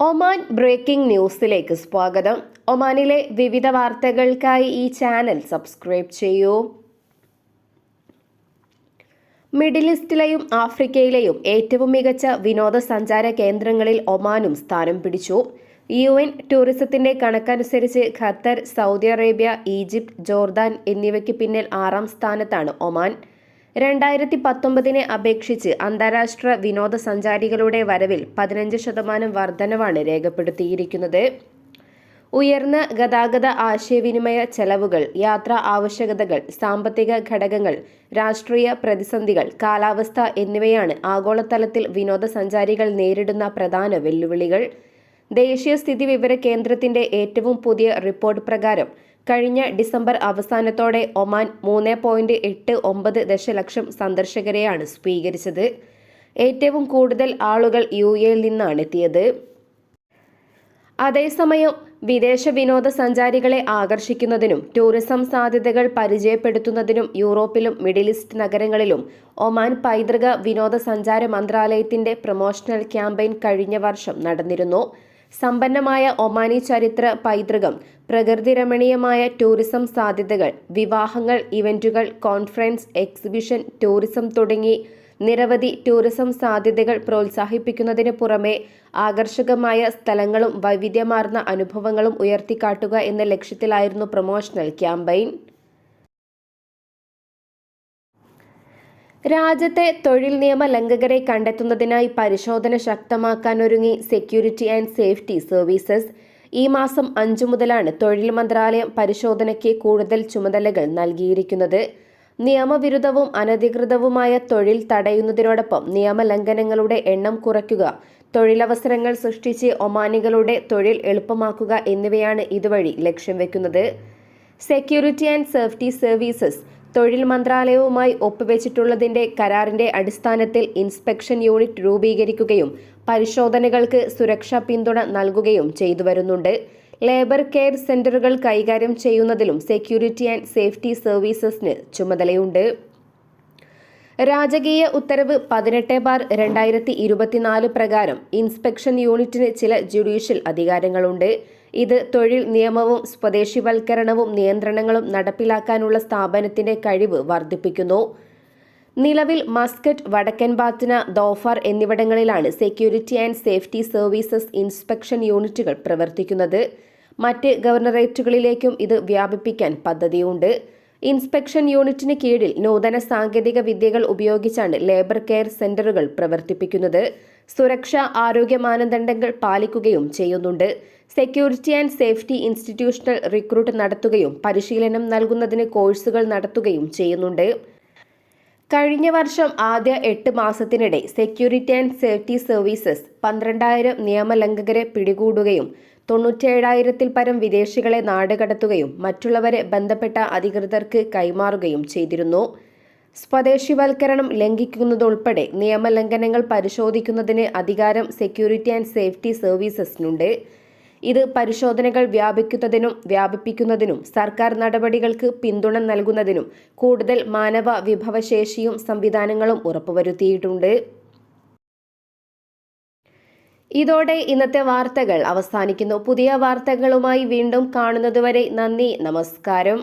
Oman breaking ന്യൂസിലേക്ക് സ്വാഗതം. ഒമാനിലെ വിവിധ വാർത്തകൾക്കായി ഈ ചാനൽ സബ്സ്ക്രൈബ് ചെയ്യൂ. മിഡിൽ ഈസ്റ്റിലെയും ആഫ്രിക്കയിലെയും ഏറ്റവും മികച്ച വിനോദസഞ്ചാര കേന്ദ്രങ്ങളിൽ ഒമാനും സ്ഥാനം പിടിച്ചു. യു എൻ ടൂറിസത്തിന്റെ കണക്കനുസരിച്ച് Qatar Saudi Arabia Egypt Jordan എന്നിവയ്ക്ക് പിന്നിൽ ആറാം സ്ഥാനത്താണ് ഒമാൻ. രണ്ടായിരത്തി പത്തൊമ്പതിനെ അപേക്ഷിച്ച് അന്താരാഷ്ട്ര വിനോദസഞ്ചാരികളുടെ വരവിൽ പതിനഞ്ച് ശതമാനം വർധനവാണ് രേഖപ്പെടുത്തിയിരിക്കുന്നത്. ഉയർന്ന ഗതാഗത ആശയവിനിമയ ചെലവുകൾ യാത്രാ ആവശ്യകതകൾ സാമ്പത്തിക ഘടകങ്ങൾ രാഷ്ട്രീയ പ്രതിസന്ധികൾ കാലാവസ്ഥ എന്നിവയാണ് ആഗോളതലത്തിൽ വിനോദസഞ്ചാരികൾ നേരിടുന്ന പ്രധാന വെല്ലുവിളികൾ. ദേശീയ സ്ഥിതി വിവര കേന്ദ്രത്തിന്റെ ഏറ്റവും പുതിയ റിപ്പോർട്ട് പ്രകാരം കഴിഞ്ഞ ഡിസംബർ അവസാനത്തോടെ ഒമാൻ മൂന്ന് പോയിന്റ് എട്ട് ഒമ്പത് ദശലക്ഷം സന്ദർശകരെയാണ് സ്വീകരിച്ചത്. ഏറ്റവും കൂടുതൽ ആളുകൾ യു എയിൽ നിന്നാണ് എത്തിയത്. അതേസമയം വിദേശ വിനോദസഞ്ചാരികളെ ആകർഷിക്കുന്നതിനും ടൂറിസം സാധ്യതകൾ പരിചയപ്പെടുത്തുന്നതിനും യൂറോപ്പിലും മിഡിൽ ഈസ്റ്റ് നഗരങ്ങളിലും ഒമാൻ പൈതൃക വിനോദസഞ്ചാര മന്ത്രാലയത്തിന്റെ പ്രൊമോഷണൽ ക്യാമ്പയിൻ കഴിഞ്ഞ വർഷം നടന്നിരുന്നു. സമ്പന്നമായ ഒമാനി ചരിത്ര പൈതൃകം പ്രകൃതിരമണീയമായ ടൂറിസം സാധ്യതകൾ വിവാഹങ്ങൾ ഇവന്റുകൾ കോൺഫറൻസ് എക്സിബിഷൻ ടൂറിസം തുടങ്ങി നിരവധി ടൂറിസം സാധ്യതകൾ പ്രോത്സാഹിപ്പിക്കുന്നതിന് പുറമെ ആകർഷകമായ സ്ഥലങ്ങളും വൈവിധ്യമാർന്ന അനുഭവങ്ങളും ഉയർത്തിക്കാട്ടുക എന്ന ലക്ഷ്യത്തിലായിരുന്നു പ്രൊമോഷണൽ ക്യാമ്പയിൻ. രാജ്യത്തെ തൊഴിൽ നിയമ ലംഘകരെ കണ്ടെത്തുന്നതിനായി പരിശോധന ശക്തമാക്കാനൊരുങ്ങി സെക്യൂരിറ്റി ആൻഡ് സേഫ്റ്റി സർവീസസ് ഈ മാസം അഞ്ചു മുതലാണ് തൊഴിൽ മന്ത്രാലയം പരിശോധനയ്ക്ക് കൂടുതൽ ചുമതലകൾ നൽകിയിരിക്കുന്നത്. നിയമവിരുദ്ധവും അനധികൃതവുമായ തൊഴിൽ തടയുന്നതിനോടൊപ്പം നിയമലംഘനങ്ങളുടെ എണ്ണം കുറയ്ക്കുക തൊഴിലവസരങ്ങൾ സൃഷ്ടിച്ച് ഒമാനികളുടെ തൊഴിൽ എളുപ്പമാക്കുക എന്നിവയാണ് ഇതുവഴി ലക്ഷ്യം വെക്കുന്നത്. സെക്യൂരിറ്റി ആൻഡ് സേഫ്റ്റി സർവീസസ് തൊഴിൽ മന്ത്രാലയവുമായി ഒപ്പുവെച്ചിട്ടുള്ളതിന്റെ കരാറിന്റെ അടിസ്ഥാനത്തിൽ ഇൻസ്പെക്ഷൻ യൂണിറ്റ് രൂപീകരിക്കുകയും പരിശോധനകൾക്ക് സുരക്ഷാ പിന്തുണ നൽകുകയും ചെയ്തു വരുന്നുണ്ട്. ലേബർ കെയർ സെന്ററുകൾ കൈകാര്യം ചെയ്യുന്നതിലും സെക്യൂരിറ്റി ആൻഡ് സേഫ്റ്റി സർവീസസിന് ചുമതലയുണ്ട്. രാജകീയ ഉത്തരവ് പതിനെട്ട് ബാർ രണ്ടായിരത്തി ഇരുപത്തിനാല് പ്രകാരം ഇൻസ്പെക്ഷൻ യൂണിറ്റിന് ചില ജുഡീഷ്യൽ അധികാരങ്ങളുണ്ട്. ഇത് തൊഴിൽ നിയമവും സ്വദേശിവൽക്കരണവും നിയന്ത്രണങ്ങളും നടപ്പിലാക്കാനുള്ള സ്ഥാപനത്തിന്റെ കഴിവ് വർദ്ധിപ്പിക്കുന്നു. നിലവിൽ മസ്കറ്റ് വടക്കൻ ബാത്തിന ദോഫാർ എന്നിവിടങ്ങളിലാണ് security and safety services inspection യൂണിറ്റുകൾ പ്രവർത്തിക്കുന്നത്. മറ്റ് ഗവർണറേറ്റുകളിലേക്കും ഇത് വ്യാപിപ്പിക്കാൻ പദ്ധതിയുണ്ട്. ഇൻസ്പെക്ഷൻ യൂണിറ്റിന് കീഴിൽ നൂതന സാങ്കേതിക വിദ്യകൾ ഉപയോഗിച്ചാണ് ലേബർ കെയർ സെന്ററുകൾ പ്രവർത്തിപ്പിക്കുന്നത്. സുരക്ഷാ ആരോഗ്യ മാനദണ്ഡങ്ങൾ പാലിക്കുകയും ചെയ്യുന്നുണ്ട്. Security and safety institutional recruit നടത്തുകയും പരിശീലനം നൽകുന്നതിന് കോഴ്സുകൾ നടത്തുകയും ചെയ്യുന്നുണ്ട്. കഴിഞ്ഞ വർഷം ആദ്യ എട്ട് മാസത്തിനിടെ സെക്യൂരിറ്റി ആൻഡ് സേഫ്റ്റി സർവീസസ് പന്ത്രണ്ടായിരം നിയമലംഘകരെ പിടികൂടുകയും തൊണ്ണൂറ്റേഴായിരത്തിൽ പരം വിദേശികളെ നാടുകടത്തുകയും മറ്റുള്ളവരെ ബന്ധപ്പെട്ട അധികൃതർക്ക് കൈമാറുകയും ചെയ്തിരുന്നു. സ്വദേശിവൽക്കരണം ലംഘിക്കുന്നതുൾപ്പെടെ നിയമലംഘനങ്ങൾ പരിശോധിക്കുന്നതിന് അധികാരം സെക്യൂരിറ്റി ആൻഡ് സേഫ്റ്റി സർവീസസിനുണ്ട്. ഇത് പരിശോധനകൾ വ്യാപിക്കുന്നതിനും വ്യാപിപ്പിക്കുന്നതിനും സർക്കാർ നടപടികൾക്ക് പിന്തുണ നൽകുന്നതിനും കൂടുതൽ മാനവ വിഭവശേഷിയും സംവിധാനങ്ങളും ഉറപ്പുവരുത്തിയിട്ടുണ്ട്. ഇതോടെ ഇന്നത്തെ വാർത്തകൾ അവസാനിക്കുന്നു. പുതിയ വാർത്തകളുമായി വീണ്ടും കാണുന്നതുവരെ നന്ദി നമസ്കാരം.